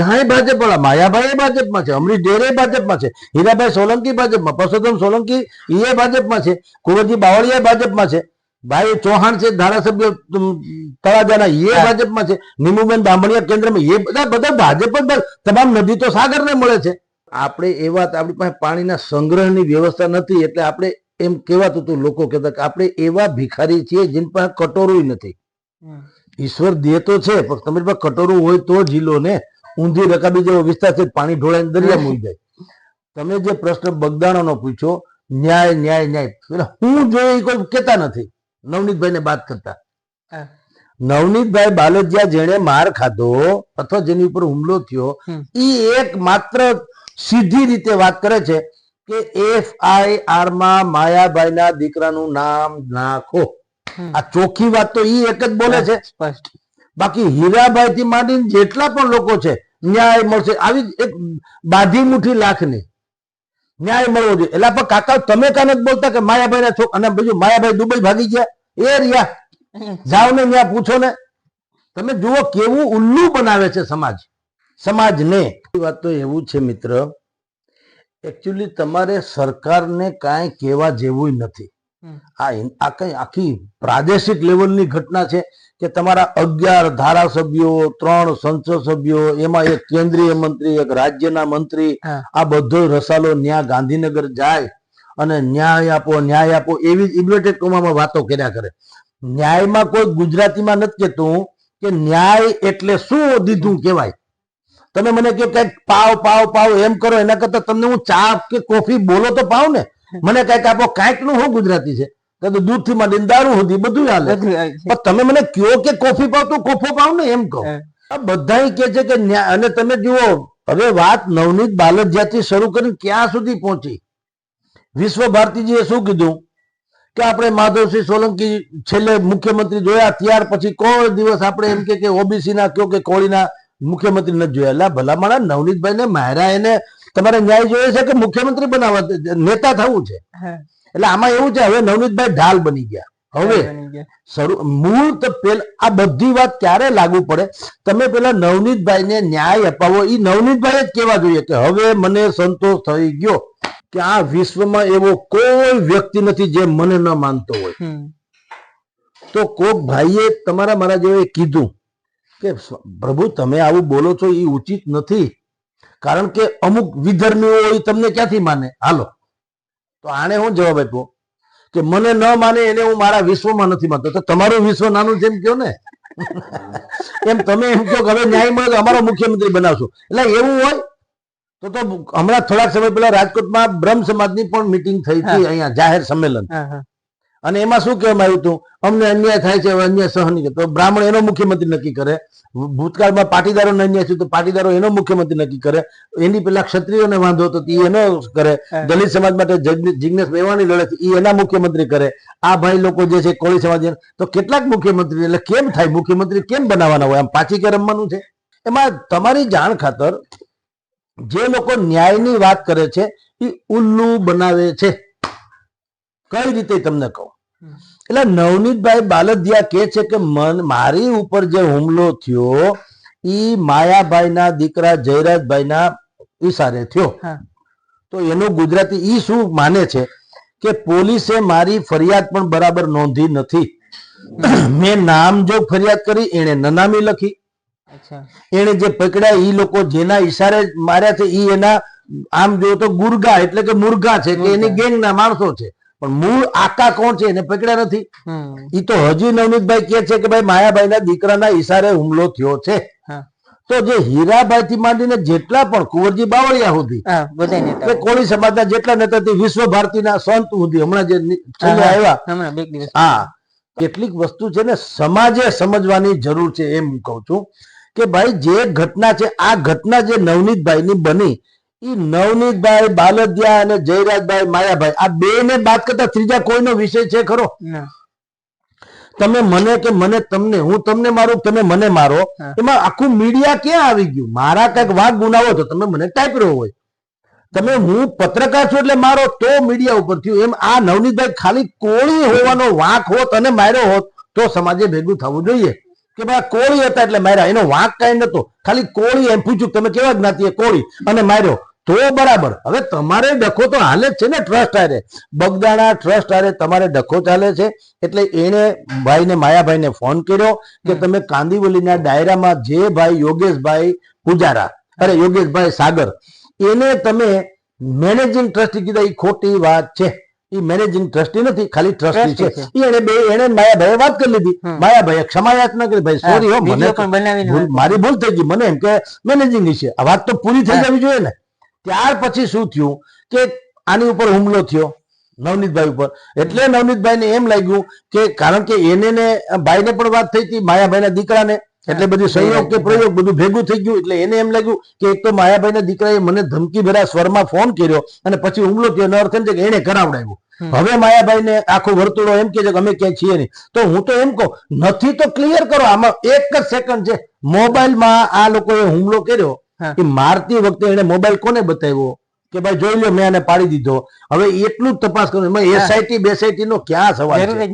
બધાય ભાજપ વાળા માયાભાઈ ભાજપમાં છે અમરીશ ડેરે ભાજપમાં છે હીરાભાઈ સોલંકી ભાજપમાં પરસોત્તમ સોલંકી એ ભાજપમાં છે કુંવરજી બાવળિયા ભાજપમાં છે ભાઈ ચૌહાણ છે ધારાસભ્ય તળાજાના એ ભાજપમાં છે નીમુબેન બામણિયા કેન્દ્રમાં એ બધા બધા ભાજપ જ તમામ નદી તો સાગરને મળે છે. આપણે એવા આપણી પાસે પાણીના સંગ્રહની વ્યવસ્થા નથી એટલે આપણે એમ કહેવાતું હતું લોકો કહેતા કે આપણે એવા ભિખારી છીએ જેની પાસે કટોરું નથી. ઈશ્વર દે તો છે પણ તમારી પાસે કટોરું હોય તો જીલો ને ઊંધી રકાબી જેવો વિસ્તાર છે પાણી ઢોળાઈને દરિયા મૂકી જાય. તમે જે પ્રશ્ન બગદાણાનો પૂછ્યો ન્યાય ન્યાય ન્યાય. હું જોઈએ કોઈ કહેતા નથી નવનીતભાઈ ને વાત કરતા. નવનીતભાઈ બાલોજિયા જેણે માર ખાધો અથવા જેની ઉપર હુમલો થયો એ એક માત્ર સીધી રીતે વાત કરે છે કે એફ આઈ આરમાં માયાભાઈના દીકરાનું નામ નાખો. આ ચોખ્ખી વાત તો એ એક જ બોલે છે. સ્પષ્ટ. બાકી હીરાભાઈ થી માંડીને જેટલા પણ લોકો છે ન્યાય મળશે. આવી એક બાધી મુઠ્ઠી લાખની ન્યાય મળવો જોઈએ. એટલે પણ કાકા, તમે કાને બોલતા કે માયાભાઈ ના છોક અને બીજું માયાભાઈ દુબઈ ભાગી ગયા? એ રહ્યા. જાઓ ને ત્યાં પૂછો ને. તમે જુઓ કેવું ઉલ્લુ બનાવે છે સમાજ. સમાજને. વાત તો એવું છે મિત્ર એકચ્યુઅલી તમારે સરકારને કાંઈ કહેવા જેવું નથી. આ આ કઈ આખી પ્રાદેશિક લેવલની ઘટના છે કે તમારા અગિયાર ધારાસભ્યો ત્રણ સંસદ સભ્યો એમાં એક કેન્દ્રીય મંત્રી એક રાજ્યના મંત્રી આ બધો રસાલો ન્યા ગાંધીનગર જાય અને ન્યાય આપો ન્યાય આપો એવી ઇબ્લેટેડ વાતો કર્યા કરે. ન્યાયમાં કોઈ ગુજરાતીમાં નથી કહેતું કે ન્યાય એટલે શું દીધું કહેવાય. તમે મને કે કંઈક પાવ પાવ પાવ એમ કરો એના કરતા તમને હું ચા કે કોફી બોલો તો પાવ ને મને કંઈક આપો કાંઈકનું શું ગુજરાતી છે. તો દૂધથી માંડીને દારૂ સુધી બધું હાલે. પણ તમે મને કયો કે કોફી પાવ તો કોફો પાવ ને એમ કહો. બધા કે છે કે અને તમે જુઓ હવે વાત નવનીત બાલજિયાથી શરૂ કરીને ક્યાં સુધી પહોંચી? વિશ્વ ભારતીજીએ શું કીધું? કે આપણે માધવસિંહ સોલંકી છેલ્લે મુખ્યમંત્રી જોયા ત્યાર પછી કોઈ દિવસ આપણે એમ કે ઓબીસી ના કયો કે કોળીના મુખ્યમંત્રી નથી જોયા? એટલે ભલા માણા નવનીતભાઈ ને મહેરા એને તમારે ન્યાય જોઈએ છે કે મુખ્યમંત્રી બનાવવા નેતા થવું છે? એટલે આમાં એવું છે હવે નવનીતભાઈ ઢાલ બની ગયા. હવે શરૂ મૂળ તો પેલ આ બધી વાત ક્યારે લાગુ પડે? તમે પેલા નવનીતભાઈ ને ન્યાય અપાવો. એ નવનીતભાઈ જ કહેવા જોઈએ કે હવે મને સંતોષ થઈ ગયો કે આ વિશ્વમાં એવો કોઈ વ્યક્તિ નથી જે મને ન માનતો હોય. તો કોક ભાઈએ તમારા મારા જેવો કીધું કે પ્રભુ તમે આવું બોલો છો એ ઉચિત નથી. કારણ કે અમુક વિધર્મીઓ હોય તમને ક્યાંથી માને? હાલો. તો આને હું જવાબ આપ્યો કે મને ન માને એને હું મારા વિશ્વમાં નથી માનતો. તો તમારું વિશ્વ નાનું છે એમ કયો ને? એમ તમે એમ કહો કે હવે ન્યાય મળે અમારો મુખ્યમંત્રી બનાવશો. એટલે એવું હોય તો તો હમણાં થોડાક સમય પહેલા રાજકોટમાં બ્રહ્મ સમાજની પણ મિટિંગ થઈ હતી અહીંયા જાહેર સંમેલન. અને એમાં શું કહેવામાં આવ્યું હતું? અમને અન્યાય થાય છે અન્યાય સહન તો બ્રાહ્મણ એનો મુખ્યમંત્રી નક્કી કરે. ભૂતકાળમાં પાટીદારોને અન્યાય થયું તો પાટીદારો એનો મુખ્યમંત્રી નક્કી કરે. એની પેલા ક્ષત્રિયોને વાંધો હતો તો એનો કરે. દલિત સમાજ માટે જિજ્ઞેશ મેવાણી લડે એ એના મુખ્યમંત્રી કરે. આ ભાઈ લોકો જે છે કોળી સમાજ તો કેટલાક મુખ્યમંત્રી એટલે કેમ થાય? મુખ્યમંત્રી કેમ બનાવવાના હોય? આમ પાછી કે રમવાનું છે? એમાં તમારી જાણ ખાતર જે લોકો ન્યાયની વાત કરે છે એ ઉલ્લુ બનાવે છે. કઈ રીતે તમને કહું? એટલે નવનીતભાઈ બાલદિયા કે છે કે મન મારી ઉપર જે હુમલો થયો ઈ માયાભાઈના દીકરા જયરાજભાઈના ઈશારે થયો. તો એનું ગુજરાતી ઈ શું માને છે? કે પોલીસે મારી ફરિયાદ પણ બરાબર નોંધી નથી. મેં નામ જો ફરિયાદ કરી એને નનામી લખી. એને જે પકડ્યા ઈ લોકો જેના ઈશારે માર્યા છે ઈ એના આમ જોયો તો ગુરગા એટલે કે મુરગા છે કે એની ગેંગના માણસો છે. પણ મૂળ આકા કોણ છે એને પકડ્યા નથી. એ તો હજી નવનીતભાઈ કે છે કે ભાઈ માયાભાઈના દીકરાના ઈશારે હુમલો થયો છે. તો જે હીરાભાઈ થી માંડીને જેટલા પણ કુંવરજી બાવળિયા સુધી કોળી સમાજના જેટલા નેતા વિશ્વ ભારતીના સંત સુધી હમણાં જે છેલ્લે આવ્યા. હા. કેટલીક વસ્તુ છે ને સમાજે સમજવાની જરૂર છે એમ કહું છું કે ભાઈ જે ઘટના છે આ ઘટના જે નવનીતભાઈ ની બની ઈ નવનીતભાઈ બાલદિયા અને જયરાજભાઈ માયાભાઈ આ બે ને બાદ કરતા ત્રીજા કોઈનો વિષય છે ખરો? તમે મને કે મને તમને હું તમને મારું તમે મને મારો એમાં આખું મીડિયા ક્યાં આવી ગયું? મારા કંઈક વાંક ગુનાવો તો તમે મને ટાઈપ રહ્યો હોય. તમે હું પત્રકાર છું એટલે મારો તો મીડિયા ઉપર થયું. એમ આ નવનીતભાઈ ખાલી કોળી હોવાનો વાંક હોત અને માર્યો હોત તો સમાજે ભેગું થવું જોઈએ. કે ભાઈ કોળી હતા એટલે માર્યા. એનો વાંક કઈ નતો ખાલી કોળી એમ પૂછ્યું તમે કેવા જ્ઞાતિ કોળી? અને માર્યો. તો બરાબર. હવે તમારે ડખો તો હાલે જ છે ને ટ્રસ્ટ હારે. બગદાણા ટ્રસ્ટ હારે તમારે ડખો ચાલે છે. એટલે એને ભાઈને માયાભાઈને ફોન કર્યો કે તમે કાંદીવલીના ડાયરામાં જે ભાઈ યોગેશભાઈ પૂજારા અરે યોગેશભાઈ સાગર એને તમે મેનેજિંગ ટ્રસ્ટી કીધા એ ખોટી વાત છે. એ મેનેજિંગ ટ્રસ્ટી નથી ખાલી ટ્રસ્ટી છે. એને બે એને માયાભાઈએ વાત કરી લીધી. માયાભાઈ માયાભાઈએ ક્ષમા યાચના કરી. ભાઈ સોરી હો મને મારી ભૂલ થઈ ગઈ. મને એમ કે મેનેજિંગ છે. આ વાત તો પૂરી થઈ. જવી જોઈએ ને. ત્યાર પછી શું થયું કે આની ઉપર હુમલો થયો નવનીતભાઈ ઉપર. એટલે નવનીતભાઈને એમ લાગ્યું કે કારણ કે એને ને ભાઈને પણ વાત થઈ હતી માયાભાઈના દીકરાને. એટલે બધું સંયોગ કે પ્રયોગ બધું ભેગું થઈ ગયું. એટલે એને એમ લાગ્યું કે એક તો માયાભાઈના દીકરાએ મને ધમકી ભર્યા સ્વરમાં ફોન કર્યો અને પછી હુમલો થયો. એનો અર્થ એમ છે કે એને કરાવડાવ્યું. હવે હવે માયાભાઈને આખો વર્તુળો એમ કે છે કે અમે ક્યાંય છીએ નહીં. તો હું તો એમ કહું નથી તો ક્લિયર કરો. આમાં એક જ સેકન્ડ છે. મોબાઈલમાં આ લોકોએ હુમલો કર્યો. એ મારતી વખતે એને મોબાઈલ કોને બતાવ્યો? કે ભાઈ જોઈ લો મેં આને પાડી દીધો. હવે એટલું જ તપાસ કરો એમાં. એસઆઈટી બેસઆઈટી નો ક્યાં સવાલ છે?